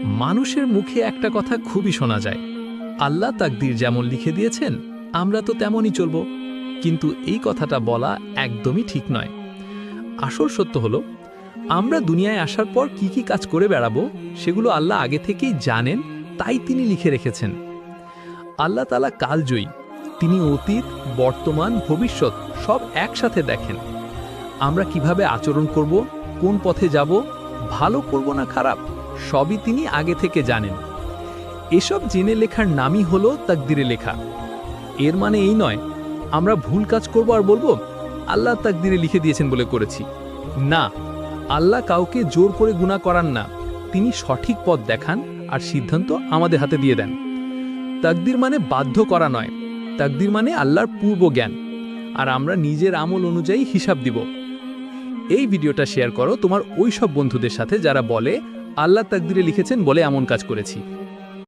মানুষের মুখে একটা কথা খুবই শোনা যায়। আল্লাহ তাকদির যেমন লিখে দিয়েছেন, আমরা তো তেমনই চলব। কিন্তু এই কথাটা বলা একদমই ঠিক নয়। আসল সত্য হলো, আমরা দুনিয়ায় আসার পর কি কি কাজ করে বেড়াবো, সেগুলো আল্লাহ আগে থেকেই জানেন, তাই তিনি লিখে রেখেছেন। আল্লাহ তালা কালজয়ী, তিনি অতীত, বর্তমান, ভবিষ্যৎ সব একসাথে দেখেন। আমরা কীভাবে আচরণ করব, কোন পথে যাব, ভালো করব না খারাপ? সবই তিনি আগে থেকে জানেন। এসব জেনে লেখার নামই হলো তাকদিরে লেখা। এর মানে এই নয়, আমরা ভুল কাজ করব আর বলব, আল্লাহ তাকদিরে লিখে দিয়েছেন বলে করেছি। না, আল্লাহ কাউকে জোর করে গুণা করান না। তিনি সঠিক পথ দেখান আর সিদ্ধান্ত আমাদের হাতে দিয়ে দেন। তাকদির মানে বাধ্য করা নয়। তাকদির মানে আল্লাহর পূর্ব জ্ঞান। আর আমরা নিজের আমল অনুযায়ী হিসাব দিব। এই ভিডিওটা শেয়ার করো তোমার ওই সব বন্ধুদের সাথে যারা বলে আল্লাহ তাকদিরে লিখেছেন বলে এমন কাজ করেছি।